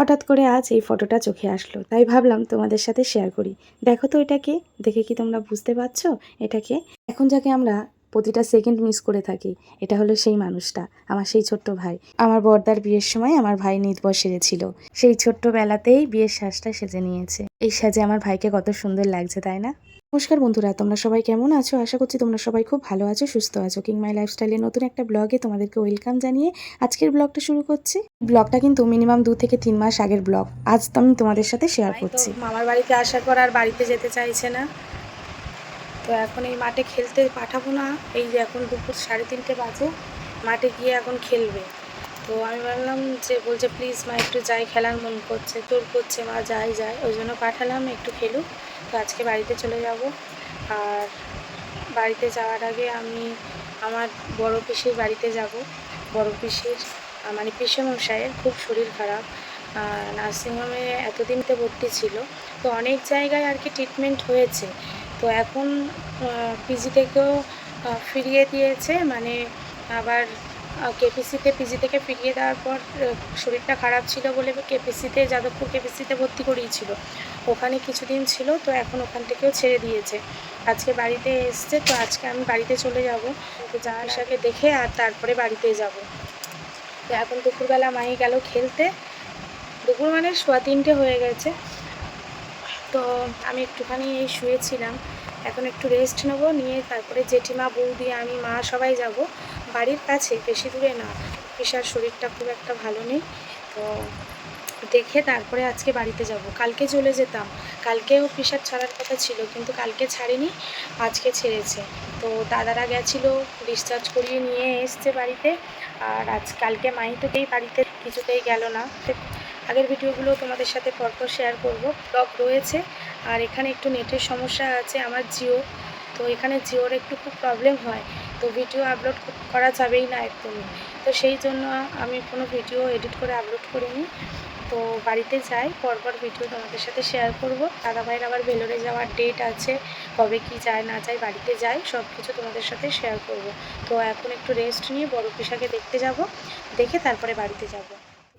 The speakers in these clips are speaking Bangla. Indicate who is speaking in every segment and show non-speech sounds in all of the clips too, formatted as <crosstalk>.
Speaker 1: হঠাৎ করে আজ এই ফটোটা চোখে আসলো। তাই ভাবলাম তোমাদের সাথে শেয়ার করি। দেখো তো এটাকে, দেখে কি তোমরা বুঝতে পারছ? এটাকে। এখন যাকে আমরা প্রতিটা সেকেন্ড মিস করে থাকি। এটা হলো সেই মানুষটা আমার সেই ছোট্ট ভাই। আমার বর্দার বিয়ের সময় আমার ভাই নিতবর সেজেছিল সেই ছোট্টবেলাতেই বিয়ের সাজটা সেজে নিয়েছে। এই সাজে আমার ভাইকে কত সুন্দর লাগছে তাই না? নমস্কার বন্ধুরা তোমরা সবাই কেমন আছো? আশা করছি তোমরা সবাই খুব ভালো আছো সুস্থ আছো। কিং মাই লাইফস্টাইলের নতুন একটা ব্লগে তোমাদেরকে ওয়েলকাম জানিয়ে আজকের ব্লগটা শুরু করছি। ব্লগটা কিন্তু মিনিমাম দু থেকে তিন মাস আগের ব্লগ আজ তো আমি তোমাদের সাথে শেয়ার করছি। মামার বাড়িতে আসার পর আর বাড়িতে যেতে চাইছে না। তো এখন এই মাঠে খেলতে পাঠাবো না। এই যে এখন দুপুর সাড়ে তিনটে বাজে, মাঠে গিয়ে এখন খেলবে। তো আমি ভাবলাম যে বলছে প্লিজ মা, একটু যাই, খেলার মন করছে, তোর করছে মা, যাই যাই। ওই জন্য পাঠালাম, একটু খেলুক। তো আজকে বাড়িতে চলে যাব। আর বাড়িতে যাওয়ার আগে আমি আমার বড় পিসির বাড়িতে যাব। বড় পিসির মানে পিসেমশাইয়ের খুব শরীর খারাপ। নার্সিংহোমে এতদিনতে ভর্তি ছিল। তো অনেক জায়গায় আর কি ট্রিটমেন্ট হয়েছে। তো এখন পিজি থেকেও ফিরিয়ে দিয়েছে মানে আবার কেপিসিতে পিজি থেকে ফিরিয়ে দেওয়ার পর শরীরটা খারাপ ছিল বলে কেপিসিতে যাদবপুর কেপিসিতে ভর্তি করিয়েছিল। ওখানে কিছুদিন ছিল, তো এখন ওখান থেকেও ছেড়ে দিয়েছে। আজকে বাড়িতে এসছে, তো আজকে আমি বাড়িতে চলে যাব। তো যাওয়ার সাথে দেখে আর তারপরে বাড়িতে যাব। তো এখন দুপুরবেলা মাই গেল খেলতে। দুপুর মানে সোয়া তিনটে হয়ে গেছে। তো আমি একটুখানি শুয়েছিলাম। এখন একটু রেস্ট নেব, নিয়ে তারপরে জেঠিমা, বৌদি, আমি, মা সবাই যাব। বাড়ির কাছে, বেশি দূরে না। পিসার শরীরটা খুব একটা ভালো নেই। তো দেখে তারপরে আজকে বাড়িতে যাব। কালকে চলে যেতাম। কালকেও পিসার ছাড়ার কথা ছিল, কিন্তু কালকে ছাড়েনি, আজকে ছেড়েছে। তো দাদারা গেছিল ডিসচার্জ করিয়ে নিয়ে এসছে বাড়িতে। আর আজ কালকে মাই তোকেই বাড়িতে কিছুতেই গেল না। আগের ভিডিওগুলো তোমাদের সাথে পরপর শেয়ার করব। ব্লগ রয়েছে। আর এখানে একটু নেটের সমস্যা আছে, আমার জিও। তো এখানে জিওর একটু খুব প্রবলেম হয়। তো ভিডিও আপলোড করা যাবেই না একদমই। তো সেই জন্য আমি কোনো ভিডিও এডিট করে আপলোড করিনি। তো বাড়িতে যাই, পরপর ভিডিও তোমাদের সাথে শেয়ার করব। দাদা ভাইয়ের আবার ভেলোরে যাওয়ার ডেট আছে, কবে কি যায়, না যায়, বাড়িতে যাই সব কিছু তোমাদের সাথে শেয়ার করব। তো এখন একটু রেস্ট নিয়ে বড় পিসাকে দেখতে যাব। দেখে তারপরে বাড়িতে যাব।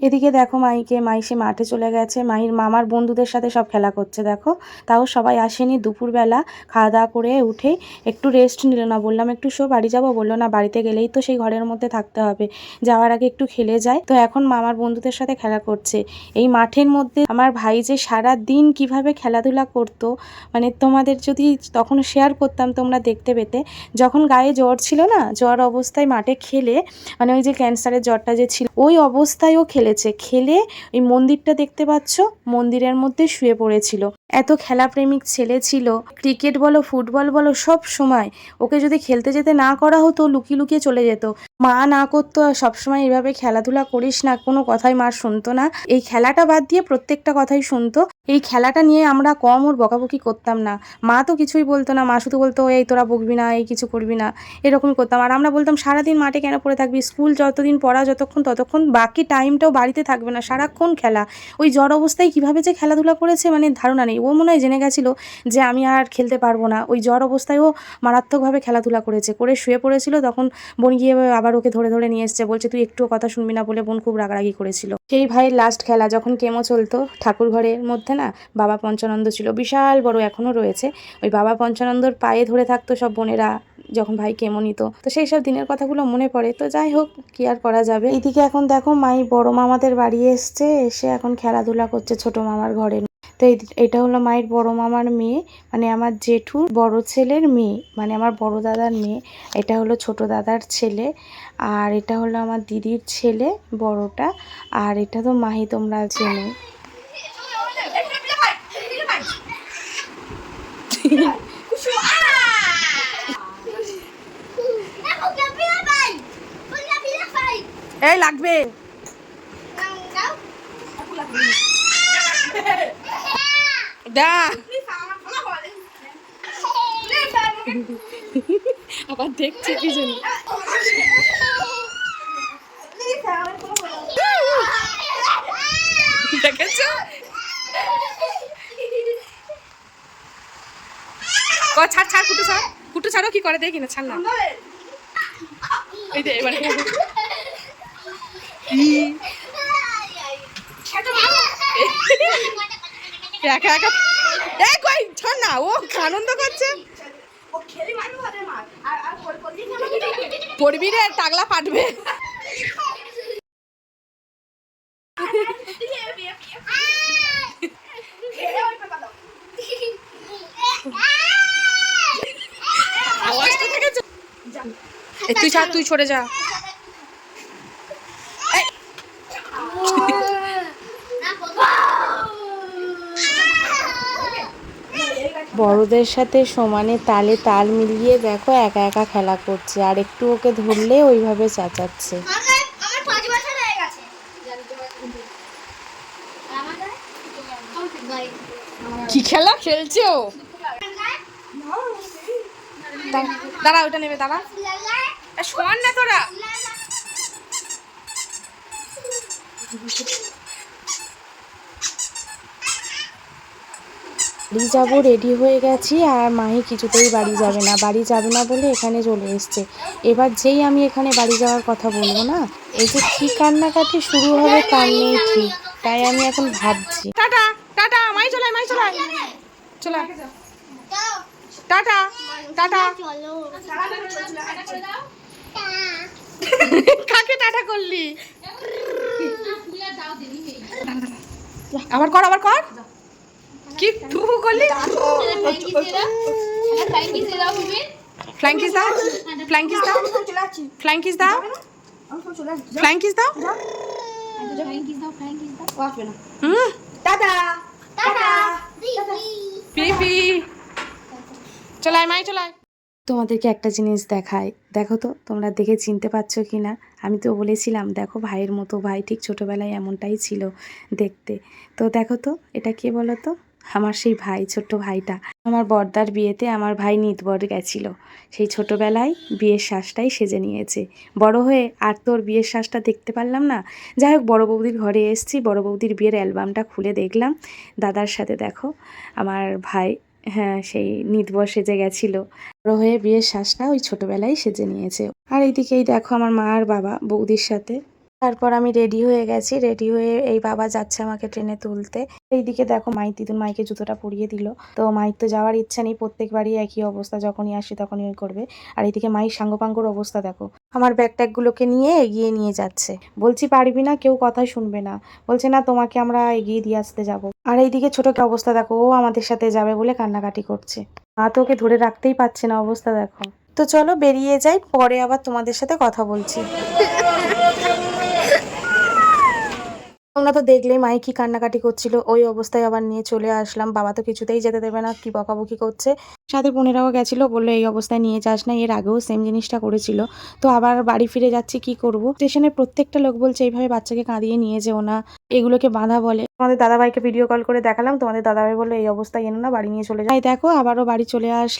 Speaker 1: এদিকে দেখো মাইকে মাই সে মাঠে চলে গেছে। মাহির মামার বন্ধুদের সাথে সব খেলা করছে, দেখো। তাও সবাই আসেনি দুপুরবেলা। খাওয়া দাওয়া করে উঠে একটু রেস্ট নিল না। বললাম, একটু শো, বাড়ি যাব? বলল, না, বাড়িতে গেলেই তো সেই ঘরের মধ্যে থাকতে হবে। যাওয়ার আগে একটু খেলে যায়। তো এখন মামার বন্ধুদের সাথে খেলা করছে। এই মাঠের মধ্যে আমার ভাই যে সারা দিন কীভাবে খেলাধুলা করতো মানে তোমাদের যদি তখন শেয়ার করতাম তোমরা দেখতে পেতে। যখন গায়ে জ্বর ছিল না, জ্বর অবস্থায় মাঠে খেলে মানে ওই যে ক্যান্সারের জ্বরটা যে ছিল, ওই অবস্থায়ও ও খেলেছে খেলে ওই মন্দিরটা দেখতে পাচ্ছ? মন্দিরের মধ্যে শুয়ে পড়েছিল। এত খেলাপ্রেমিক ছেলে ছিল। ক্রিকেট বলো, ফুটবল বলো, সব সময় ওকে যদি খেলতে যেতে না করা হতো, লুকিয়ে লুকিয়ে চলে যেত। মা না করতো সবসময় এভাবে খেলাধুলা করিস না, কোনো কথাই মা শুনতো না। এই খেলাটা বাদ দিয়ে প্রত্যেকটা কথাই শুনতো। এই খেলাটা নিয়ে আমরা কম ওর বকাবকি করতাম না। মা তো কিছুই বলতো না, মা শুধু বলতো, এই তোরা বকবি না, এই কিছু করবি না। এরকমই করতাম। আর আমরা বলতাম, সারাদিন মাঠে কেন পড়ে থাকবি? স্কুল যতদিন পড়া, যতক্ষণ ততক্ষণ বাকি টাইমটাও বাড়িতে থাকবে না। সারাক্ষণ খেলা। ওই জ্বর অবস্থায় কীভাবে যে খেলাধুলা করেছে মানে ধারণা নেই। ও মনে হয় জেনে গেছিল যে আমি আর খেলতে পারব না। ওই জ্বর অবস্থায় ও মারাত্মকভাবে খেলাধুলা করেছে। করে শুয়ে পড়েছিল, তখন বোন গিয়ে আবার ওকে ধরে ধরে নিয়ে এসছে, বলছে, তুই একটুও কথা শুনবি না বলে বোন খুব রাগারাগি করেছিল। সেই ভাইয়ের লাস্ট খেলা, যখন কেমো চলতো, ঠাকুর ঘরের মধ্যে না, বাবা পঞ্চানন্দ ছিল, বিশাল বড় এখনও রয়েছে। ওই বাবা পঞ্চানন্দর পায়ে ধরে থাকতো সব বোনেরা, যখন ভাই কেমো নিত। তো সেই সব দিনের কথাগুলো মনে পড়ে। তো যাই হোক, কি আর করা যাবে? এইদিকে এখন দেখো, মাই বড় মামাদের বাড়ি এসছে, এসে এখন খেলাধুলা করছে ছোট মামার ঘরে। তো এই এটা হলো মায়ের বড় মামার মেয়ে মানে আমার জেঠুর বড় ছেলের মেয়ে মানে আমার বড় দাদার মেয়ে। এটা হলো ছোট দাদার ছেলে আর এটা হলো আমার দিদির ছেলে বড়টা। আর এটা তো মাহি তোমরা চেনো। এই লাগবে। দা। আবার দেখছে পিছনে দেখেছ? ক ছাড় ছাড় কুটু ছাড়। কুটু ছাড়ো কি করে দেখি না ছাড় না। এই যে এবারে। <laughs>
Speaker 2: একা একা। এ কই ছাড় না ও আনন্দ করছে। পড়বি রে টাগলা এ, তুই ছাড় তুই সরে যা।
Speaker 1: বড়দের সাথে সমানে তালে তাল মিলিয়ে দেখো একা একা খেলা করছে। আর একটু ওকে ধরলে ওইভাবে চাচাচ্ছে।
Speaker 3: আমার আমার পাঁচ বছর গেছে। আমাদের
Speaker 2: কি খেলা? খেলছে? ও দাঁড়া, ওটা নেবে দাঁড়া। শোন না তোরা।
Speaker 1: যাব রেডি হয়ে গেছি আর মাহি কিছুতেই বাড়ি যাবে না। বাড়ি যাবে না বলে এখানে চলে এসছে। এবার যেই আমি এখানে বাড়ি যাওয়ার কথা বলব না, এই যে কি কান্নাকাটি শুরু হবে তার নেই ঠিক, তাই আমি এখন ভাবছি।
Speaker 2: টাটা টাটা মাই চলাই মাই চলাই চলা। Tata tata. কাকে টাটা করলি? আবার কর আবার কর। কি তু করলি ফ্ল্যাং কিস দাও ফ্ল্যাং কিস দাও। ফ্ল্যাং কিস দাও ফ্ল্যাং কিস দাও চলাই মাই চলাই
Speaker 1: তোমাদেরকে একটা জিনিস দেখাই। দেখো তো তোমরা দেখে চিনতে পারছ কি না আমি তো বলেছিলাম দেখো ভাইয়ের মতো ভাই ঠিক ছোটোবেলায় এমনটাই ছিল দেখতে। তো দেখো তো এটা কে বলো তো আমার সেই ভাই, ছোট্ট ভাইটা। আমার বর্দার বিয়েতে আমার ভাই নিতবর গেছিল। সেই ছোটোবেলায় বিয়ের শ্বাসটাই সেজে নিয়েছে। বড় হয়ে আর তোর বিয়ের শ্বাসটা দেখতে পারলাম না? যাই হোক, বড় বৌদির ঘরে এসেছি, বড় বৌদির বিয়ের অ্যালবামটা খুলে দেখলাম। দাদার সাথে দেখো, আমার ভাই হ্যাঁ সেই নিতবর সেজে গেছিল। বড় হয়ে বিয়ের শ্বাসটা ওই ছোটবেলায় সেজে নিয়েছে। আর এইদিকেই দেখো আমার মা আর বাবা বৌদির সাথে। তারপর আমি রেডি হয়ে গেছি রেডি হয়ে এই বাবা যাচ্ছে আমাকে ট্রেনে তুলতে। এইদিকে দেখো মাই দিদুন মাইকে জুতোটা পরিয়ে দিল। তো মাইক তো যাওয়ার ইচ্ছা নেই, প্রত্যেকবারই একই অবস্থা, যখনই আসি তখনই ওই করবে। আর এইদিকে মাই সাঙ্গপাঙ্গর অবস্থা দেখো। আমার ব্যাগ ট্যাগগুলোকে নিয়ে এগিয়ে নিয়ে যাচ্ছে। বলছি, পারবি না, কেউ কথাই শুনবে না। বলছে, না, তোমাকে আমরা এগিয়ে দিয়ে আসতে যাব। আর এইদিকে ছোট অবস্থা দেখো, ও আমাদের সাথে যাবে বলে কান্নাকাটি করছে। মা তো ওকে ধরে রাখতেই পারছে না অবস্থা দেখো। তো চলো বেরিয়ে যাই, পরে আবার তোমাদের সাথে কথা বলছি। তোমরা তো দেখলেই মাই কি কান্নাকাটি করছিল, ওই অবস্থায় আবার নিয়ে চলে আসলাম। বাবা তো কিছুতেই যেতে দেবে না, কি বকাবকি করছে। সাথে বোনেরাও গেছিল, বলল, এই অবস্থায় নিয়ে যাস না, এর আগেও সেম জিনিসটা করেছিল। তো আবার বাড়ি ফিরে যাচ্ছি, কি করব? স্টেশনের প্রত্যেকটা লোক বলছে, এইভাবে বাচ্চাকে কাঁদিয়ে নিয়ে যেও না, এগুলোকে বাঁধা বলে। তোমাদের দাদাভাইকে ভিডিও কল করে দেখালাম, তোমাদের দাদাভাই বলল, এই অবস্থায় এনো না, বাড়ি নিয়ে চলে যায় দেখো, আবারও বাড়ি চলে আসলাম।